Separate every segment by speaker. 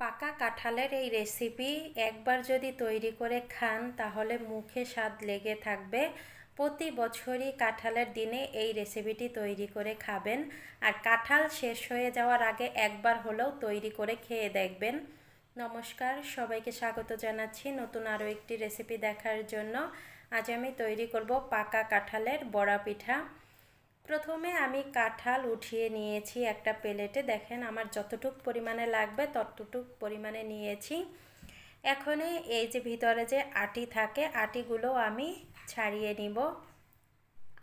Speaker 1: পাকা কাঁঠালের এই রেসিপি একবার যদি তৈরি করে খান, তাহলে মুখে স্বাদ লেগে থাকবে। প্রতি বছরই কাঁঠালের দিনে এই রেসিপিটি তৈরি করে খাবেন। আর কাঁঠাল শেষ হয়ে যাওয়ার আগে একবার হলেও তৈরি করে খেয়ে দেখবেন। নমস্কার, সবাইকে স্বাগত জানাচ্ছি নতুন আরও একটি রেসিপি দেখার জন্য। আজ আমি তৈরি করব পাকা কাঁঠালের বড়া পিঠা। প্রথমে আমি কাঁঠাল উঠিয়ে নিয়েছি একটা প্লেটে। দেখেন আমার যতটুক পরিমাণে লাগবে ততটুক পরিমাণে নিয়েছি। এখন এই যে ভিতরে যে আটি থাকে, আটিগুলো আমি ছাড়িয়ে নিব।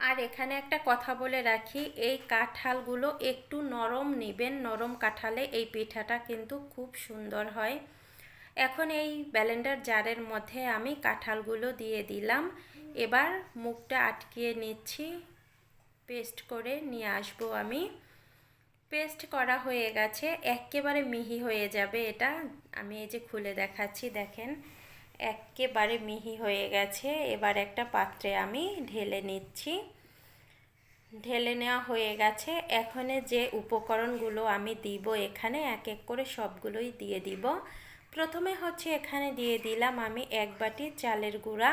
Speaker 1: আর এখানে একটা কথা বলে রাখি, এই কাঁঠালগুলো একটু নরম নেবেন, নরম কাঁঠালে এই পিঠাটা কিন্তু খুব সুন্দর হয়। এখন এই ব্যালেন্ডার জারের মধ্যে আমি কাঁঠালগুলো দিয়ে দিলাম। এবার মুখটা আটকিয়ে নিচ্ছি। পেস্ট করে নিয়ে আসব আমি। পেস্ট করা হয়ে গেছে একেবারে মিহি হয়ে যাবে এটা। আমি এই যে খুলে দেখাচ্ছি, দেখেন একেবারে মিহি হয়ে গেছে। এবার একটা পাত্রে আমি ঢেলে নিচ্ছি। ঢেলে নেওয়া হয়ে গেছে। এখানে যে উপকরণগুলো আমি দিব এখানে এক এক করে সবগুলোই দিয়ে দিব। প্রথমে হচ্ছে এখানে দিয়ে দিলাম আমি এক বাটি চালের গুঁড়া।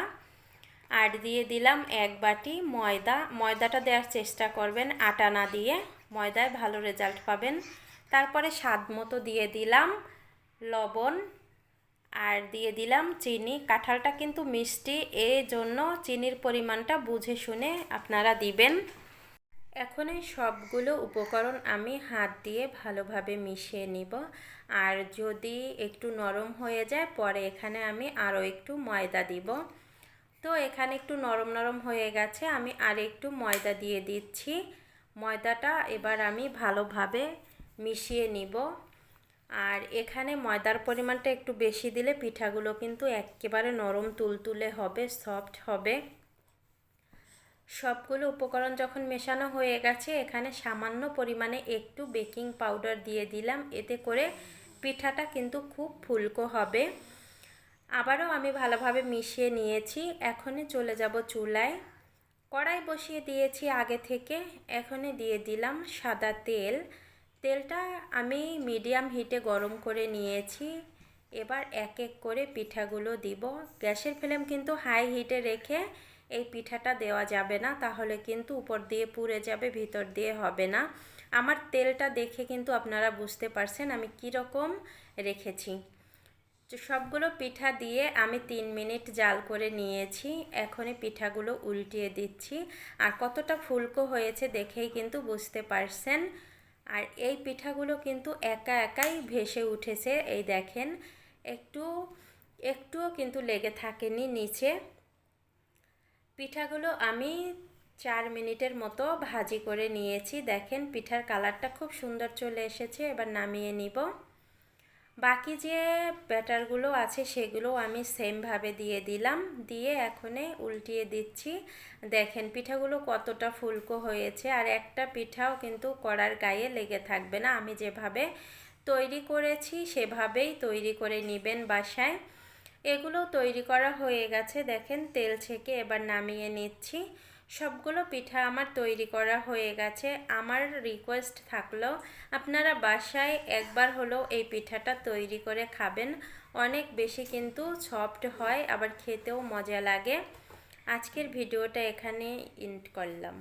Speaker 1: আর দিয়ে দিলাম এক বাটি ময়দা। ময়দাটা দেওয়ার চেষ্টা করবেন আটা না দিয়ে। ময়দায় ভালো রেজাল্ট পাবেন। তারপরে স্বাদ মতো দিয়ে দিলাম লবণ আর দিয়ে দিলাম চিনি। কাঁঠালটা কিন্তু মিষ্টি এই জন্য চিনির পরিমাণটা বুঝে শুনে আপনারা দিবেন। এখন এই সবগুলো উপকরণ আমি হাত দিয়ে ভালোভাবে মিশিয়ে নিব। আর যদি একটু নরম হয়ে যায়, পরে এখানে আমি আরও একটু ময়দা দিব। তো এখানে একটু নরম নরম হয়ে গেছে। আমি আর একটু ময়দা দিয়ে দিচ্ছি। ময়দাটা এবার আমি ভালোভাবে মিশিয়ে নিব। আর এখানে ময়দার পরিমাণটা একটু বেশি দিলে পিঠাগুলো কিন্তু একেবারে নরম তুলতুলে হবে, সফট হবে। সবগুলো উপকরণ যখন মেশানো হয়ে গেছে, এখানে সামান্য পরিমাণে একটু বেকিং পাউডার দিয়ে দিলাম। এতে করে পিঠাটা কিন্তু খুব ফুলকো হবে। আবারও আমি ভালোভাবে মিশিয়ে নিয়েছি। এখনই চলে যাব চুলায়। কড়াই বসিয়ে দিয়েছি আগে থেকে। এখনই দিয়ে দিলাম সাদা তেল। তেলটা আমি মিডিয়াম হিটে গরম করে নিয়েছি। এবার এক এক করে পিঠাগুলো দিব। গ্যাসের ফ্লেম কিন্তু হাই হিটে রেখে এই পিঠাটা দেওয়া যাবে না। তাহলে কিন্তু উপর দিয়ে পুড়ে যাবে, ভিতর দিয়ে হবে না। আমার তেলটা দেখে কিন্তু আপনারা বুঝতে পারছেন আমি কীরকম রেখেছি। সবগুলো পিঠা দিয়ে আমি তিন মিনিট জাল করে নিয়েছি। এখনই পিঠাগুলো উল্টিয়ে দিচ্ছি। আর কতটা ফুলকো হয়েছে দেখেই কিন্তু বুঝতে পারছেন। আর এই পিঠাগুলো কিন্তু একা একাই ভেসে উঠেছে, এই দেখেন। একটু, একটুও কিন্তু লেগে থাকেনি নিচে। পিঠাগুলো আমি চার মিনিটের মতো ভাজি করে নিয়েছি। দেখেন পিঠার কালারটা খুব সুন্দর চলে এসেছে, এবার নামিয়ে নিব। বাকি যে ব্যাটারগুলো আছে সেগুলো আমি সেমভাবে দিয়ে দিলাম। দিয়ে এখনে উল্টিয়ে দিচ্ছি। দেখেন, পিঠাগুলো কতটা ফুলকো হয়েছে। আর একটা পিঠাও কিন্তু কড়ার গায়ে লেগে থাকবে না। আমি যেভাবে তৈরি করেছি, সেভাবেই তৈরি করে নেবেন বাসায়। এগুলো তৈরি করা হয়ে গেছে। দেখেন, তেল ছেঁকে এবার নামিয়ে নিচ্ছি। সবগুলো পিঠা আমার তৈরি করা হয়ে গেছে। আমার রিকোয়েস্ট থাকল, আপনারা বাসায় একবার হলেও এই পিঠাটা তৈরি করে খাবেন। অনেক বেশি কিন্তু সফট হয়, আবার খেতেও মজা লাগে। আজকের ভিডিওটা এখানে ইন্ট করলাম।